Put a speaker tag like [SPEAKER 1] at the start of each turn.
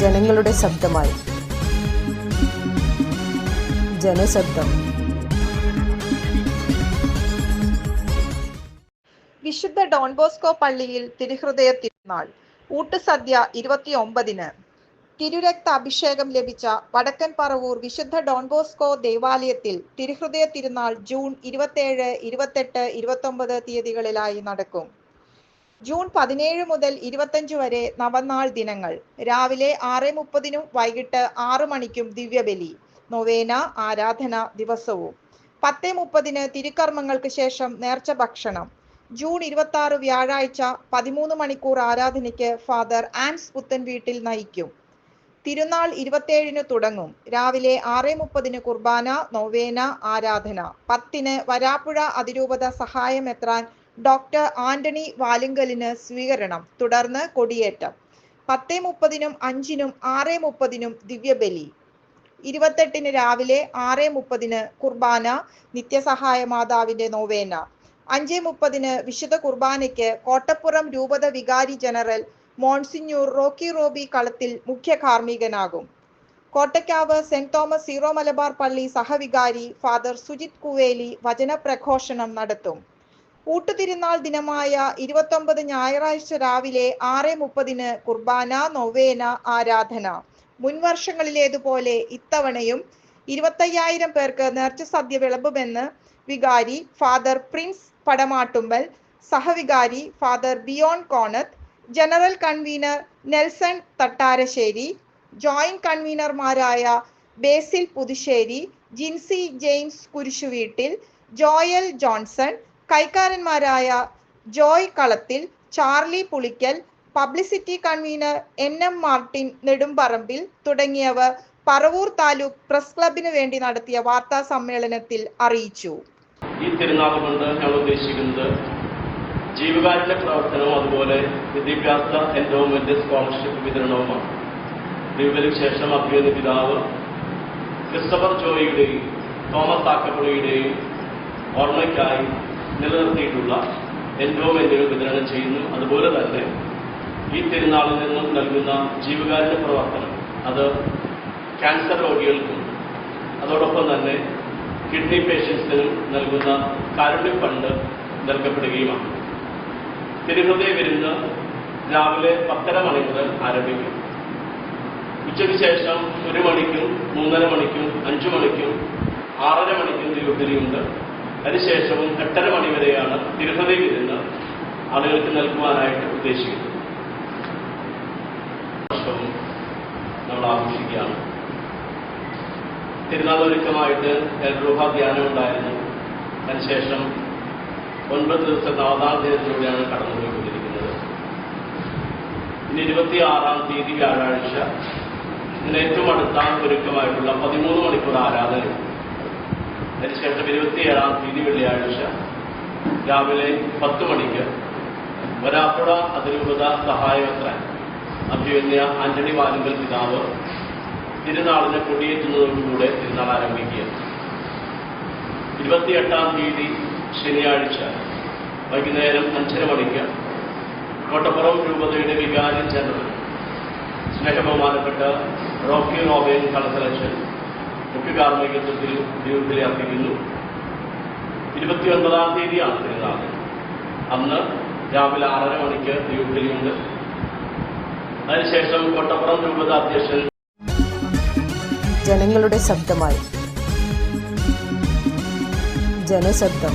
[SPEAKER 1] ജനങ്ങളുടെ ശബ്ദമായി. ജനശബ്ദം.
[SPEAKER 2] വിശുദ്ധ ഡോൺ ബോസ്കോ പള്ളിയിൽ തിരുഹൃദയ തിരുനാൾ ഊട്ടുസദ്യ ഇരുപത്തിയൊമ്പതിന്. തിരുരക്ത അഭിഷേകം ലഭിച്ച വടക്കൻ പറവൂർ വിശുദ്ധ ഡോൺ ബോസ്കോ ദേവാലയത്തിൽ തിരുഹൃദയ തിരുനാൾ ജൂൺ ഇരുപത്തേഴ് ഇരുപത്തെട്ട് ഇരുപത്തൊമ്പത് തീയതികളിലായി നടക്കും. ജൂൺ പതിനേഴ് മുതൽ ഇരുപത്തഞ്ച് വരെ നവനാൾ ദിനങ്ങൾ. രാവിലെ ആറ് മുപ്പതിനും വൈകിട്ട് ആറ് മണിക്കും ദിവ്യബലി നൊവേന ആരാധന ദിവസവും. പത്ത് മുപ്പതിന് തിരുക്കർമ്മങ്ങൾക്ക് ശേഷം നേർച്ച ഭക്ഷണം. ജൂൺ ഇരുപത്തി ആറ് വ്യാഴാഴ്ച പതിമൂന്ന് മണിക്കൂർ ആരാധനയ്ക്ക് ഫാദർ ആൻസ് പുത്തൻ വീട്ടിൽ നയിക്കും. തിരുനാൾ ഇരുപത്തേഴിന് തുടങ്ങും. രാവിലെ ആറ് മുപ്പതിന് കുർബാന നൊവേന ആരാധന. പത്തിന് വരാപ്പുഴ അതിരൂപത സഹായമെത്രാൻ ഡോക്ടർ ആന്റണി വാലുങ്കലിന് സ്വീകരണം. തുടർന്ന് കൊടിയേറ്റം. പത്ത് മുപ്പതിനും അഞ്ചിനും ആറ് മുപ്പതിനും ദിവ്യബലി. ഇരുപത്തെട്ടിന് രാവിലെ ആറ് മുപ്പതിന് കുർബാന നിത്യസഹായ മാതാവിന്റെ നോവേന. അഞ്ച് മുപ്പതിന് വിശുദ്ധ കുർബാനയ്ക്ക് കോട്ടപ്പുറം രൂപത വികാരി general Monsignor Rocky Robbie Kalathil മുഖ്യ കാർമ്മികനാകും. Kottakkavu Saint Thomas Syro Malabar പള്ളി സഹവികാരി ഫാദർ സുജിത് കുവേലി വചനപ്രഘോഷണം നടത്തും. ഊട്ടുതിരുനാൾ ദിനമായ ഇരുപത്തൊമ്പത് ഞായറാഴ്ച രാവിലെ ആറ് മുപ്പതിന് കുർബാന നൊവേന ആരാധന. മുൻവർഷങ്ങളിലേതുപോലെ ഇത്തവണയും ഇരുപത്തയ്യായിരം പേർക്ക് നേർച്ച സദ്യ വിളമ്പുമെന്ന് വികാരി father Prince പടമാട്ടുമ്പൽ സഹവികാരി father Biyon Konath general convener Nelson Thattarassery joint കൺവീനർമാരായ Basil Puthussery Jincy James Kurisuveettil Joel Johnson കൈക്കാരന്മാരായ Joy Kalathil Charlie Pulickal publicity convener N M Martin Nedumparambil തുടങ്ങിയവർ പറവൂർ താലൂക്ക് പ്രസ് ക്ലബിന് വേണ്ടി നടത്തിയ വാർത്താ സമ്മേളനത്തിൽ അറിയിച്ചു.
[SPEAKER 3] ഈ തിരുനാൾ കൊണ്ട് ഞങ്ങൾ ഉദ്ദേശിക്കുന്നത് ജീവകാരുണ്യ പ്രവർത്തനവും അതുപോലെ വിദ്യാഭ്യാസ എൻഡോമെന്റ് സ്കോളർഷിപ്പ് വിതരണവുമാണ്. ദൈവബലിക്ക് ശേഷം അഭ്യത പിതാവ് ക്രിസ്റ്റഫർ ജോയിയുടെയും തോമസ് ആക്കപ്പുഴയുടെയും ഓർമ്മയ്ക്കായി നിലനിർത്തിയിട്ടുള്ള എൻഡോമെന്റുകൾ വിതരണം ചെയ്യുന്നു. അതുപോലെ തന്നെ ഈ തിരുനാളിൽ നിന്നും നൽകുന്ന ജീവകാരുണ്യ പ്രവർത്തനം അത് ക്യാൻസർ രോഗികൾക്കും അതോടൊപ്പം തന്നെ കിഡ്നി പേഷ്യൻസിനും നൽകുന്ന കാരുണ്യ ഫണ്ട് നൽകപ്പെടുകയുമാണ്. തിരുഹൃദയ വിരുന്ന് രാവിലെ പത്തര മണി മുതൽ ആരംഭിക്കും. ഉച്ചയ്ക്ക് ശേഷം ഒരു മണിക്കും മൂന്നര മണിക്കും അഞ്ചു മണിക്കും ആറര മണിക്കും തിരുവതിരിയുണ്ട് അതിനുശേഷവും എട്ടര മണി വരെയാണ് തിരുഹൃദയ വിരുന്ന് ആളുകൾക്ക് നൽകുവാനായിട്ട് ഉദ്ദേശിക്കുന്നത്. നമ്മൾ ആഘോഷിക്കുകയാണ്. തിരുനാൾ ഒരുക്കമായിട്ട് രൂപ ധ്യാനം ഉണ്ടായിരുന്നു. അതിനുശേഷം ഒൻപത് ദിവസത്തെ നവതാം ദിനത്തിലൂടെയാണ് കടന്നുപോയിക്കൊണ്ടിരിക്കുന്നത്. ഇനി ഇരുപത്തി ആറാം തീയതി വ്യാഴാഴ്ച. ഇതിന് ഏറ്റവും അടുത്ത ഒരുക്കമായിട്ടുള്ള പതിമൂന്ന് മണിക്കൂർ ആരാധനയുണ്ട് അതിനുശേഷം ഇരുപത്തിയേഴാം തീയതി വെള്ളിയാഴ്ച രാവിലെ പത്ത് മണിക്ക് വരാപ്പുഴ അതിരൂപത സഹായമെത്ര അഭിമന്യ ആന്റണി വാലുങ്കൽ പിതാവ് തിരുനാളിനെ കൊടിയേറ്റുന്നതോടുകൂടെ തിരുനാൾ ആരംഭിക്കുക. ഇരുപത്തിയെട്ടാം തീയതി ശനിയാഴ്ച വൈകുന്നേരം അഞ്ചര മണിക്ക് കോട്ടപ്പുറം രൂപതയുടെ വികാരി ജനറൽ സ്നേഹബഹുമാനപ്പെട്ട റോക്കി റോബേൻ കളത്തലച്ചൻ മുഖ്യ കാർമ്മികത്വത്തിൽ ജീവിതത്തിലെ അർപ്പിക്കുന്നു ഇരുപത്തിയൊൻപതാം തീയതിയാണ് തിരുനാൾ. അന്ന് രാവിലെ ആറര മണിക്ക് ദൈവത്തിലുണ്ട് അതിനുശേഷം കൊട്ടപ്പുറം രൂപത അധ്യക്ഷൻ
[SPEAKER 1] ജനങ്ങളുടെ ശബ്ദമായി. ജനശബ്ദം.